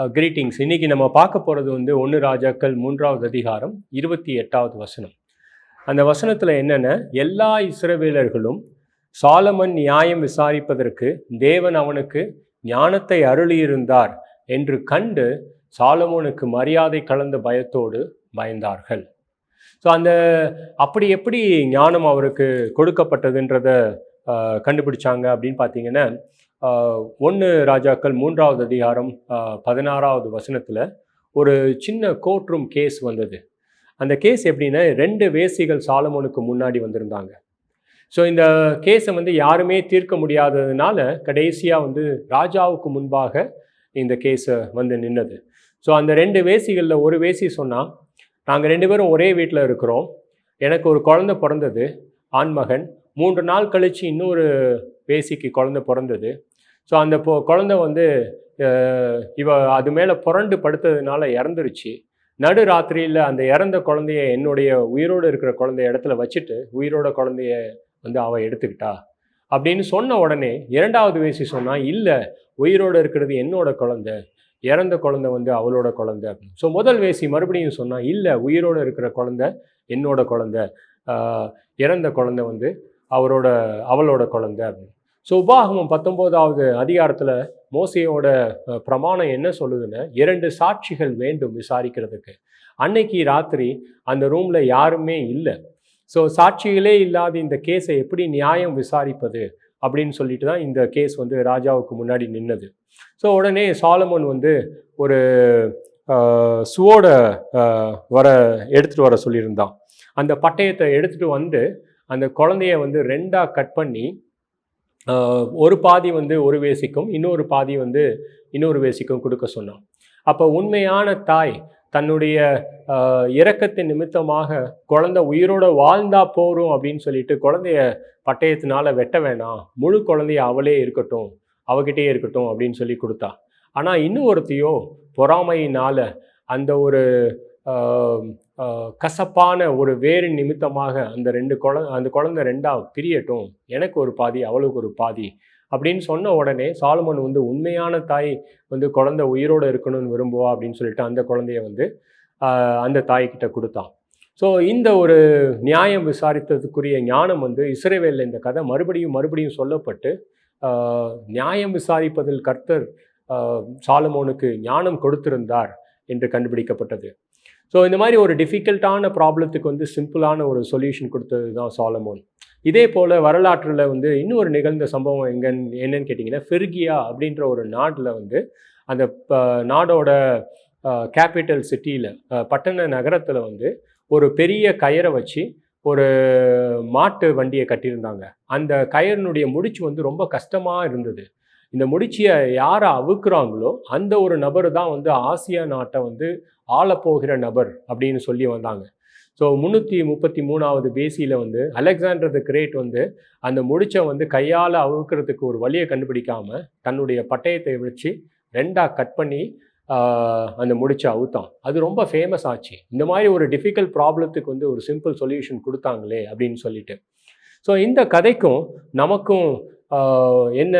Uh, greetings இன்னைக்கு நம்ம பார்க்க போகிறது வந்து ஒன்று ராஜாக்கள் மூன்றாவது அதிகாரம் இருபத்தி எட்டாவது வசனம். அந்த வசனத்தில் என்னென்ன எல்லா இஸ்ரவேலர்களும் சாலமன் நியாயம் விசாரிப்பதற்கு தேவன் அவனுக்கு ஞானத்தை அருளியிருந்தார் என்று கண்டு சாலமோனுக்கு மரியாதை கலந்த பயத்தோடு பயந்தார்கள். ஸோ அந்த அப்படி எப்படி ஞானம் அவருக்கு கொடுக்கப்பட்டதுன்றத uh, கண்டுபிடிச்சாங்க அப்படின்னு பார்த்தீங்கன்னா ஒன்று ராஜாக்கள் மூன்றாவது அதிகாரம் பதினாறாவது வசனத்தில் ஒரு சின்ன கோர்ட் ரூம் கேஸ் வந்தது. அந்த கேஸ் எப்படின்னா ரெண்டு வேசிகள் சாலமோனுக்கு முன்னாடி வந்திருந்தாங்க. ஸோ இந்த கேஸை வந்து யாருமே தீர்க்க முடியாததுனால கடைசியாக வந்து ராஜாவுக்கு முன்பாக இந்த கேஸை வந்து நின்னது. ஸோ அந்த ரெண்டு வேசிகளில் ஒரு வேசி சொன்னால் நாங்கள் ரெண்டு பேரும் ஒரே வீட்டில் இருக்கிறோம். எனக்கு ஒரு குழந்த பிறந்தது ஆண்மகன். மூன்று நாள் கழித்து இன்னொரு வேசிக்கு குழந்த பிறந்தது. ஸோ அந்த பொ குழந்தை வந்து இவ அது மேலே புரண்டு படுத்ததுனால இறந்துருச்சு. நடு ராத்திரியில் அந்த இறந்த குழந்தைய என்னுடைய உயிரோடு இருக்கிற குழந்தைய இடத்துல வச்சுட்டு உயிரோட குழந்தைய வந்து அவள் எடுத்துக்கிட்டா. அப்படின்னு சொன்ன உடனே இரண்டாவது வயசு சொன்னால் இல்லை உயிரோடு இருக்கிறது என்னோட குழந்தை. இறந்த குழந்தை வந்து அவளோட குழந்தை. அப்படின்னு. ஸோ முதல் வேசி மறுபடியும் சொன்னால் இல்லை உயிரோடு இருக்கிற குழந்தை என்னோட குழந்தை. இறந்த குழந்தை வந்து அவரோட அவளோட குழந்தை. அப்படின்னு. ஸோ உபாகமம் பத்தொம்போதாவது அதிகாரத்தில் மோசையோட பிரமாணம் என்ன சொல்லுதுன்னா இரண்டு சாட்சிகள் வேண்டும் விசாரிக்கிறதுக்கு. அன்னைக்கு ராத்திரி அந்த ரூமில் யாருமே இல்லை. ஸோ சாட்சிகளே இல்லாத இந்த கேஸை எப்படி நியாயம் விசாரிப்பது அப்படின்னு சொல்லிட்டு தான் இந்த கேஸ் வந்து ராஜாவுக்கு முன்னாடி நின்னது. ஸோ உடனே சாலமோன் வந்து ஒரு சுவோட வர எடுத்துகிட்டு வர சொல்லியிருந்தான். அந்த பட்டயத்தை எடுத்துகிட்டு வந்து அந்த குழந்தைய வந்து ரெண்டாக கட் பண்ணி ஒரு பாதி வந்து ஒரு வேசிக்கும் இன்னொரு பாதி வந்து இன்னொரு வேசிக்கும் கொடுக்க சொன்னான். அப்போ உண்மையான தாய் தன்னுடைய ஆஹ், இரக்கத்தின் நிமித்தமாக குழந்தை உயிரோட வாழ்ந்தா போகிறோம் அப்படின்னு சொல்லிட்டு குழந்தைய பட்டயத்தினால வெட்ட வேணாம். முழு குழந்தைய அவளே இருக்கட்டும் அவகிட்டே இருக்கட்டும் அப்படின்னு சொல்லி கொடுத்தா. ஆனால் இன்னும் ஒருத்தையோ பொறாமையினால் அந்த ஒரு கசப்பான ஒரு வேறு நிமித்தமாக அந்த ரெண்டு குழந்தை அந்த குழந்தை ரெண்டா பிரியட்டும் எனக்கு ஒரு பாதி அவளுக்கு ஒரு பாதி அப்படின்னு சொன்ன உடனே சாலமன் வந்து உண்மையான தாய் வந்து குழந்தை உயிரோடு இருக்கணும்னு விரும்புவா? அப்படின்னு சொல்லிட்டு அந்த குழந்தைய வந்து அந்த தாய்கிட்ட கொடுத்தான் ஸோ இந்த ஒரு நியாயம் விசாரித்ததுக்குரிய ஞானம் வந்து இஸ்ரேவேலில் இந்த கதை மறுபடியும் மறுபடியும் சொல்லப்பட்டு நியாயம் விசாரிப்பதில் கர்த்தர் சாலமோனுக்கு ஞானம் கொடுத்திருந்தார் என்று கண்டுபிடிக்கப்பட்டது. ஸோ இந்த மாதிரி ஒரு டிஃபிகல்ட்டான ப்ராப்ளத்துக்கு வந்து சிம்பிளான ஒரு சொல்யூஷன் கொடுத்தது தான் சாலமோன் இதே போல் வரலாற்றில் வந்து இன்னொரு நிகழ்ந்த சம்பவம் எங்கன்னு என்னன்னு கேட்டிங்கன்னா ஃபெர்கியா அப்படின்ற ஒரு நாட்டில் வந்து அந்த ப- நாடோட கேபிட்டல் சிட்டியில் பட்டண நகரத்தில் வந்து ஒரு பெரிய கயரை வச்சு ஒரு மாட்டு வண்டியை கட்டியிருந்தாங்க. அந்த கயறினுடைய முடிச்சு வந்து ரொம்ப கஷ்டமாக இருந்தது. இந்த முடிச்சியை யாரை அவுக்குறாங்களோ அந்த ஒரு நபர் தான் வந்து ஆசியா நாட்டை வந்து ஆளப்போகிற நபர் அப்படின்னு சொல்லி வந்தாங்க. ஸோ முந்நூற்றி முப்பத்தி மூணாவது பேசியில் வந்து அலெக்சாண்டர் த கிரேட் வந்து அந்த முடிச்சை வந்து கையால் அவுக்கிறதுக்கு ஒரு வழியை கண்டுபிடிக்காமல் தன்னுடைய பட்டயத்தை வச்சு ரெண்டாக கட் பண்ணி அந்த முடிச்சை அவுத்தான். அது ரொம்ப ஃபேமஸ் ஆச்சு. இந்த மாதிரி ஒரு டிஃபிகல்ட் ப்ராப்ளத்துக்கு வந்து ஒரு சிம்பிள் சொல்யூஷன் கொடுத்தாங்களே அப்படின்னு சொல்லிட்டு. ஸோ இந்த கதைக்கும் நமக்கும் என்ன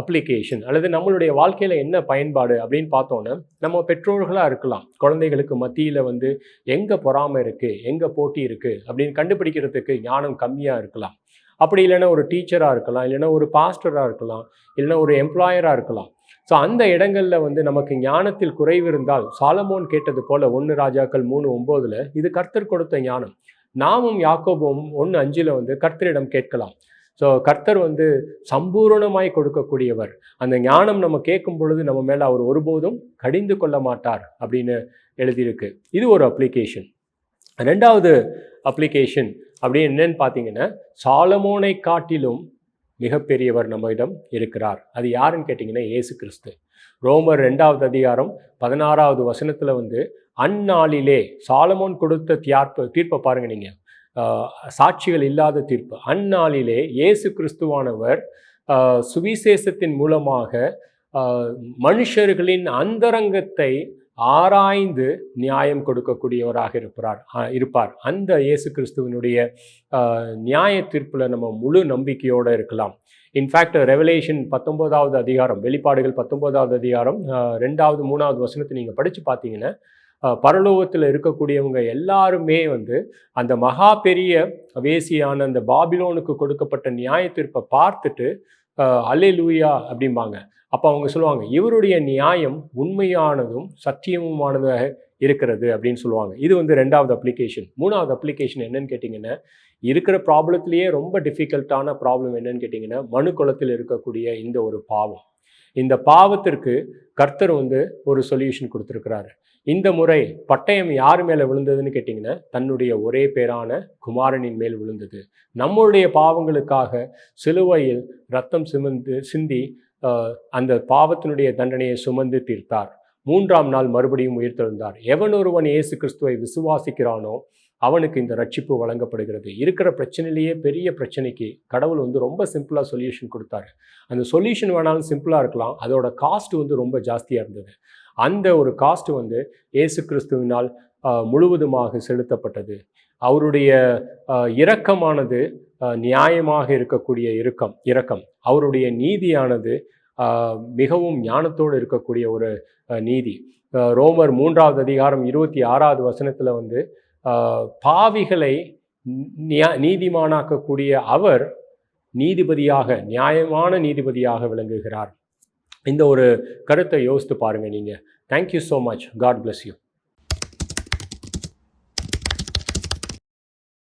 அப்ளிகேஷன் அல்லது நம்மளுடைய வாழ்க்கையில் என்ன பயன்பாடு அப்படின்னு பார்த்தோன்னா நம்ம பெற்றோர்களாக இருக்கலாம். குழந்தைகளுக்கு மத்தியில் வந்து எங்கே பொறாமை இருக்குது எங்கே போட்டி இருக்குது அப்படின்னு கண்டுபிடிக்கிறதுக்கு ஞானம் கம்மியாக இருக்கலாம். அப்படி இல்லைன்னா ஒரு டீச்சராக இருக்கலாம் இல்லைன்னா ஒரு பாஸ்டராக இருக்கலாம் இல்லைன்னா ஒரு எம்ப்ளாயராக இருக்கலாம். ஸோ அந்த இடங்களில் வந்து நமக்கு ஞானத்தில் குறைவு இருந்தால் சாலமோன் கேட்டது போல் ஒன்று ராஜாக்கள் மூணு ஒம்போதில் இது கர்த்தர் கொடுத்த ஞானம். நாமும் யாக்கோபும் ஒன்று அஞ்சில் வந்து கர்த்தரிடம் கேட்கலாம். ஸோ கர்த்தர் வந்து சம்பூரணமாய் கொடுக்கக்கூடியவர். அந்த ஞானம் நம்ம கேட்கும் பொழுது நம்ம மேலே அவர் ஒருபோதும் கடிந்து கொள்ள மாட்டார் அப்படின்னு எழுதியிருக்கு. இது ஒரு அப்ளிகேஷன் ரெண்டாவது அப்ளிகேஷன் அப்படின்னு என்னன்னு பார்த்தீங்கன்னா சாலமோனை காட்டிலும் மிகப்பெரியவர் நம்மிடம் இருக்கிறார். அது யாருன்னு கேட்டிங்கன்னா இயேசு கிறிஸ்து. ரோமர் ரெண்டாவது அதிகாரம் பதினாறாவது வசனத்தில் வந்து அந்நாளிலே சாலமோன் கொடுத்த தியார்ப்பு தீர்ப்பை பாருங்கள் நீங்கள் சாட்சிகள் இல்லாத தீர்ப்பு. அந்நாளிலே இயேசு கிறிஸ்துவானவர் சுவிசேஷத்தின் மூலமாக மனுஷர்களின் அந்தரங்கத்தை ஆராய்ந்து நியாயம் கொடுக்கக்கூடியவராக இருப்பார் இருப்பார். அந்த இயேசு கிறிஸ்துவனுடைய நியாய தீர்ப்பில் நம்ம முழு நம்பிக்கையோடு இருக்கலாம். இன்ஃபேக்ட் ரெவலேஷன் பத்தொன்பதாவது அதிகாரம் வெளிப்பாடுகள் பத்தொன்பதாவது அதிகாரம் ரெண்டாவது மூணாவது வசனத்தை நீங்கள் படித்து பார்த்தீங்கன்னா பரலோகத்தில் இருக்கக்கூடியவங்க எல்லாருமே வந்து அந்த மகா பெரிய வேசியான அந்த பாபிலோனுக்கு கொடுக்கப்பட்ட நியாய தீர்ப்பை பார்த்துட்டு அல்லே லூயா அப்படிம்பாங்க. அப்போ அவங்க சொல்லுவாங்க இவருடைய நியாயம் உண்மையானதும் சத்தியமுமானதாக இருக்கிறது அப்படின்னு சொல்லுவாங்க. இது வந்து ரெண்டாவது அப்ளிகேஷன் மூணாவது அப்ளிகேஷன் என்னன்னு கேட்டிங்கன்னா இருக்கிற ப்ராப்ளத்திலேயே ரொம்ப டிஃபிகல்ட்டான ப்ராப்ளம் என்னன்னு கேட்டிங்கன்னா மனு குளத்தில் இருக்கக்கூடிய இந்த ஒரு பாவம். இந்த பாவத்திற்கு கர்த்தர் வந்து ஒரு சொல்யூஷன் கொடுத்துருக்கிறாரு. இந்த முறை பட்டயம் யார் மேலே விழுந்ததுன்னு கேட்டிங்கன்னா தன்னுடைய ஒரே பேரான குமாரனின் மேல் விழுந்தது. நம்மளுடைய பாவங்களுக்காக சிலுவையில் ரத்தம் சிமந்து சிந்தி அந்த பாவத்தினுடைய தண்டனையை சுமந்து தீர்த்தார். மூன்றாம் நாள் மறுபடியும் உயிர்த்தெழுந்தார். எவன் ஒருவன் இயேசு கிறிஸ்துவை விசுவாசிக்கிறானோ அவனுக்கு இந்த ரட்சிப்பு வழங்கப்படுகிறது. இருக்கிற பிரச்சனையிலேயே பெரிய பிரச்சனைக்கு கடவுள் வந்து ரொம்ப சிம்பிளாக சொல்யூஷன் கொடுத்தாரு. அந்த சொல்யூஷன் வேணாலும் சிம்பிளாக இருக்கலாம். அதோட காஸ்ட் வந்து ரொம்ப ஜாஸ்தியாக இருந்தது. அந்த ஒரு காஸ்ட் வந்து இயேசு கிறிஸ்துவினால் முழுவதுமாக செலுத்தப்பட்டது. அவருடைய இரக்கமானது நியாயமாக இருக்கக்கூடிய இரக்கம் இரக்கம். அவருடைய நீதியானது மிகவும் ஞானத்தோடு இருக்கக்கூடிய ஒரு நீதி. ரோமர் மூன்றாவது அதிகாரம் இருபத்தி ஆறாவது வசனத்தில் வந்து பாவிகளை நியா- நீதிமானாக்கக்கூடிய அவர் நீதிபதியாக நியாயமான நீதிபதியாக விளங்குகிறார். இந்த ஒரு கருத்தை யோசித்து பாருங்கள் நீங்கள் thank you so much God bless you